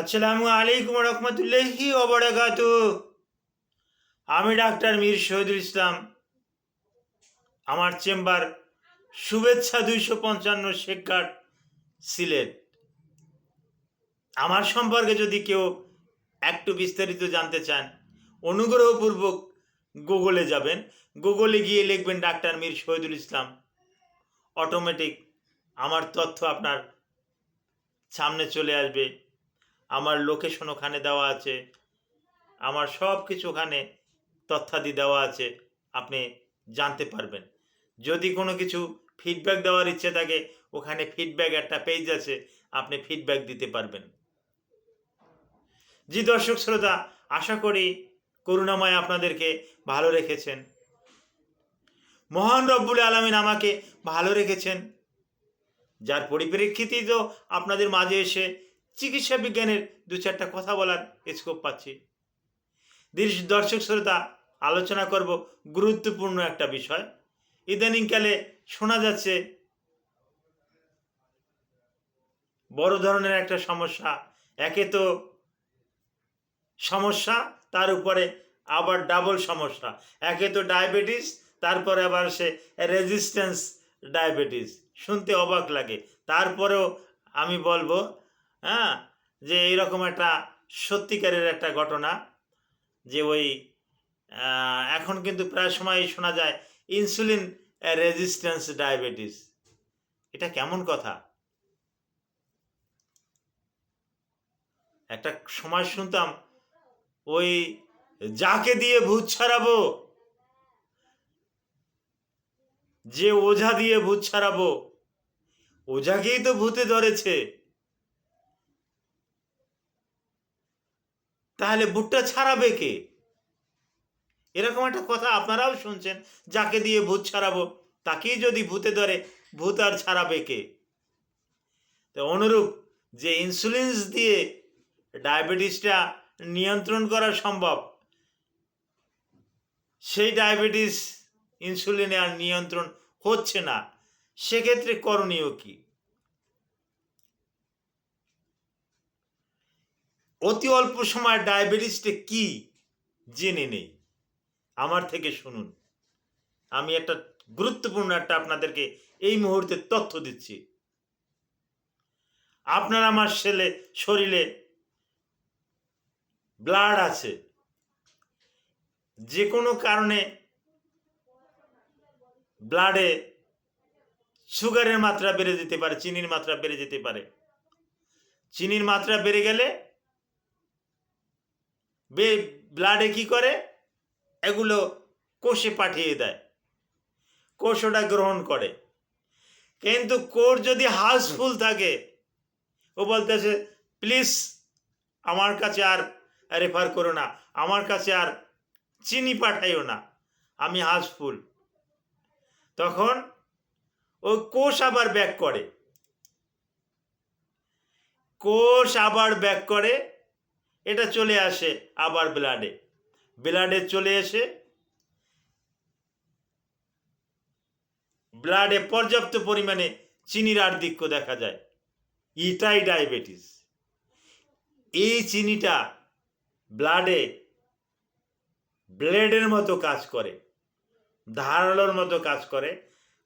আসসালামু আলাইকুম রহমতুল্লাহি ওবরাকাত আমি ডাক্তার মীর শহীদুল ইসলাম। আমার চেম্বার শুভেচ্ছা দুইশো পঞ্চান্ন শেখঘাট সিলেট। আমার সম্পর্কে যদি কেউ একটু বিস্তারিত জানতে চান, অনুগ্রহপূর্বক গুগলে যাবেন। গুগলে গিয়ে লিখবেন ডাক্তার মীর শহীদুল ইসলাম। অটোমেটিক আমার তথ্য আপনার সামনে চলে আসবে। আমার লোকেশন ওখানে দেওয়া আছে। আমার সব কিছু ওখানে তথ্যাদি দেওয়া আছে। আপনি জানতে পারবেন। যদি কোনো কিছু ফিডব্যাক দেওয়ার ইচ্ছে থাকে, ওখানে ফিডব্যাক একটা পেজ আছে, আপনি ফিডব্যাক দিতে পারবেন। জি দর্শক শ্রোতা, আশা করি করুণাময় আপনাদেরকে ভালো রেখেছেন। মহান রব্বুল আলমিন আমাকে ভালো রেখেছেন। যার পরিপ্রেক্ষিতেই তো আপনাদের মাঝে এসে চিকিৎসা বিজ্ঞানের দু চারটা কথা বলার স্কোপ পাচ্ছি। দর্শক শ্রোতা, আলোচনা করব গুরুত্বপূর্ণ একটা বিষয়। ইদানিংকালে শোনা যাচ্ছে, বড় ধরনের একটা সমস্যা। একে তো সমস্যা, তার উপরে আবার ডাবল সমস্যা। একে তো ডায়াবেটিস তারপরে আবার সে রেজিস্ট্যান্স ডায়াবেটিস শুনতে অবাক লাগে। তারপরেও আমি বলব হ্যাঁ? যে এইরকম একটা সত্যিকারের একটা ঘটনা যে ওই এখন কিন্তু প্রায় সময় শোনা যায় ইনসুলিন রেজিস্ট্যান্স ডায়াবেটিস এটা কেমন কথা? একটা সময় শুনতাম, ওই যাকে দিয়ে ভূত ছাড়াবো, যে ওঝা দিয়ে ভূত ছাড়াবো, ওঝাকেই তো ভূতে ধরেছে। তাহলে ভূতটা ছাড়াবে কে? এরকম একটা কথা আপনারাও শুনছেন, যাকে দিয়ে ভূত ছাড়াবো, তাকেই যদি ভূতে ধরে, ভূত আর ছাড়াবে কে? তো অনুরূপ যে ইনসুলিনস দিয়ে ডায়াবেটিসটা নিয়ন্ত্রণ করা সম্ভব, সেই ডায়াবেটিস ইনসুলিনে আর নিয়ন্ত্রণ হচ্ছে না। সেক্ষেত্রে করণীয় কি? অতি অল্প সময় ডায়াবেটিসটা কি জেনে নেই। আমার থেকে শুনুন। আমি একটা গুরুত্বপূর্ণ একটা আপনাদেরকে এই মুহূর্তে তথ্য দিচ্ছি। আপনার আমার ছেলে শরীরে ব্লাড আছে। যে কোনো কারণে ব্লাডে সুগারের মাত্রা বেড়ে যেতে পারে, চিনির মাত্রা বেড়ে যেতে পারে। চিনির মাত্রা বেড়ে গেলে বে ব্লাডে কি করে? এগুলো কোষে পাঠিয়ে দেয়। কোষ ওটা গ্রহণ করে। কিন্তু কোষ যদি হাউসফুল থাকে, ও বলতেছে প্লিজ আমার কাছে আর রেফার করো না। আমার কাছে আর চিনি পাঠাইও না। আমি হাউসফুল তখন ওই কোষ আবার ব্যাক করে। কোষ আবার ব্যাক করে। এটা চলে আসে আবার ব্লাডে ব্লাডে চলে এসে ব্লাডে পর্যাপ্ত পরিমাণে চিনির আর্ধিক্য দেখা যায়। এটাই ডায়াবেটিস এই চিনিটা ব্লাডে ব্লেডের মতো কাজ করে, ধারালোর মতো কাজ করে।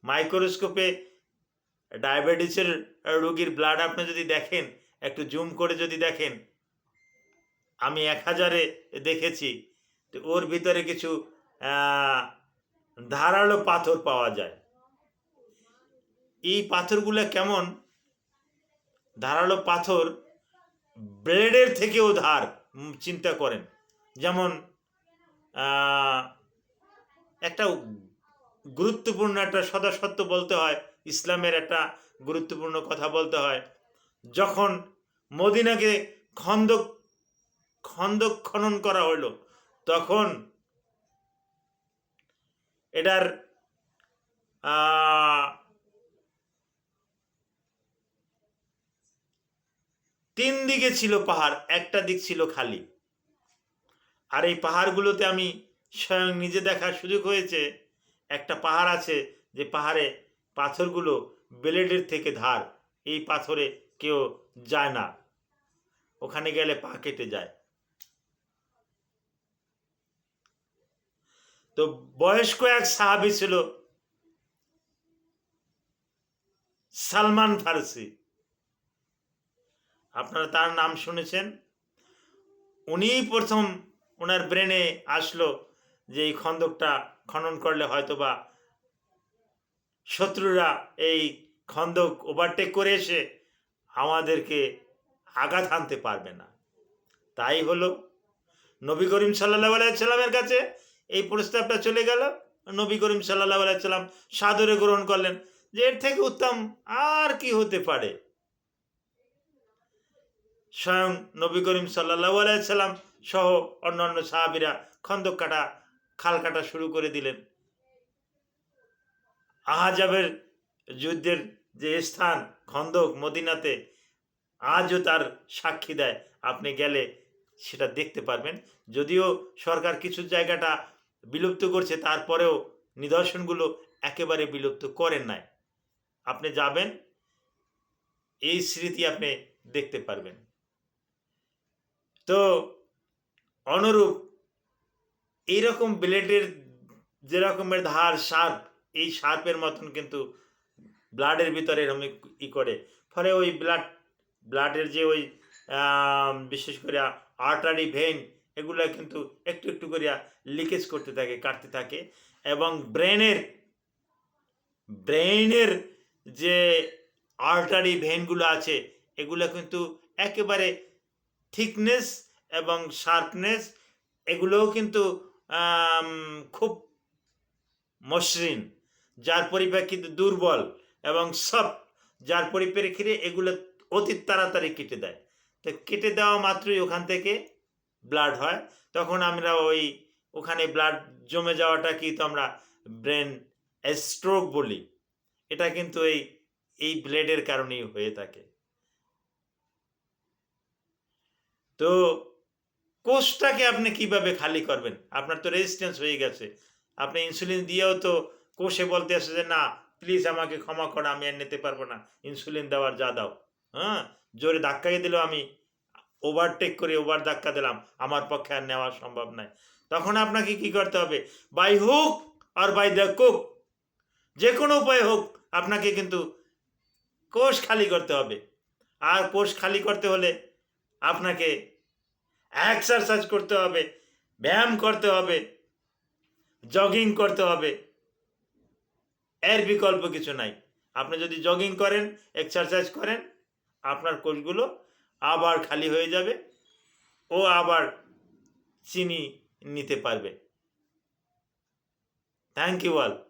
মাইক্রোস্কোপে ডায়াবেটিসের রোগীর ব্লাড আপনি যদি দেখেন, একটু জুম করে যদি দেখেন আমি এক হাজারে দেখেছি। ওর ভিতরে কিছু ধারালো পাথর পাওয়া যায়। এই পাথরগুলো কেমন? ধারালো পাথর ব্লেডের থেকেও ধার চিন্তা করেন। যেমন একটা গুরুত্বপূর্ণ একটা সদা সত্য বলতে হয়, ইসলামের একটা গুরুত্বপূর্ণ কথা বলতে হয়। যখন মদিনাকে খন্দক খন্দক খনন করা হলো তখন এটার তিন দিকে ছিল পাহাড়, একটা দিক ছিল খালি। আর এই পাহাড়গুলোতে আমি স্বয়ং নিজে দেখার সুযোগ হয়েছে, একটা পাহাড় আছে যে পাহাড়ে পাথরগুলো ব্লেডের থেকে ধার, এই পাথরে কেউ যায় না। ওখানে গেলে পা কেটে যায়। তো বয়স্ক এক সাহাবি ছিল, সালমান ফারসি। আপনারা তার নাম শুনেছেন। উনিই প্রথম ওনার ব্রেনে আসলো যে এই খন্দকটা খনন করলে হয়তোবা শত্রুরা এই খন্দক ওভারটেক করে এসে আমাদেরকে আঘাত আনতে পারবে না। তাই হলো নবী করিম সাল্লাহ আলাইসাল্লামের কাছে এই প্রস্তাবটা চলে গেল। নবী করিম সাল্লাহ আলাইসাল্লাম সাদরে গ্রহণ করলেন যে এর থেকে উত্তম আর কি হতে পারে। স্বয়ং নবী করিম সাল্লাহ আলাইসাল্লাম সহ অন্যান্য সাহাবিরা খন্দক কাটা খাল কাটা শুরু করে দিলেন। আহাজাবের যুদ্ধের যে স্থান, খন্দক মদিনাতে, আজও তার সাক্ষী দেয়। আপনি গেলে সেটা দেখতে পারবেন। যদিও সরকার কিছু জায়গাটা বিলুপ্ত করছে, তারপরেও নিদর্শনগুলো একেবারে বিলুপ্ত করেন নাই। আপনি যাবেন, এই স্মৃতি আপনি দেখতে পারবেন। তো অনুরূপ এইরকম ব্লেডের যেরকমের ধার শার্প, এই সার্পের মতন কিন্তু ব্লাডের ভিতরে এরকম ই করে। ফলে ওই ব্লাড, ব্লাডের যে ওই বিশেষ করে আর্টারি ভেন এগুলো কিন্তু একটু একটু করিয়া লিকেজ করতে থাকে, কাটতে থাকে। এবং ব্রেনের ব্রেনের যে আর্টারি ভেনগুলো আছে, এগুলো কিন্তু একেবারে থিকনেস এবং শার্পনেস, এগুলোও কিন্তু খুব মসৃণ। যার পরিপ্রেক্ষিতে দুর্বল এবং সফট, যার পরিপ্রেক্ষিতে এগুলো অতি তাড়াতাড়ি কেটে দেয়। তো কেটে দেওয়া মাত্রই ওখান থেকে ব্লাড হয়, তখন আমরা ওই ওখানে ব্লাড জমে যাওয়াটা কি তো আমরা ব্রেন স্ট্রোক বলি। এটা কিন্তু এই এই ব্লেডের কারণেই হয়ে থাকে। তো কোষটাকে আপনি কীভাবে খালি করবেন? আপনার তো রেজিস্ট্যান্স হয়ে গেছে। আপনি ইনসুলিন দিয়েও তো কোষে বলতে আসে যে, না প্লিজ আমাকে ক্ষমা করো, আমি আর নিতে পারব না। ইনসুলিন দেওয়ার যা দাও। হ্যাঁ? জোরে ধাক্কাই দিলেও আমি ওভারটেক করে ওভার ধাক্কা দিলাম। আমার পক্ষে আর নেওয়া সম্ভব নয়। তখন আপনাকে কি করতে হবে? By hook R by the কুক যে কোনো উপায় হোক, আপনাকে কিন্তু কোষ খালি করতে হবে। আর কোষ খালি করতে হলে আপনাকে এক্সারসাইজ করতে হবে, ব্যায়াম করতে হবে জগিং করতে হবে। এর বিকল্প কিছু নাই। আপনি যদি জগিং করেন এক্সারসাইজ করেন, আপনার কোষগুলো আবার খালি হয়ে যাবে ও আবার চিনি নিতে পারবে। Thank you all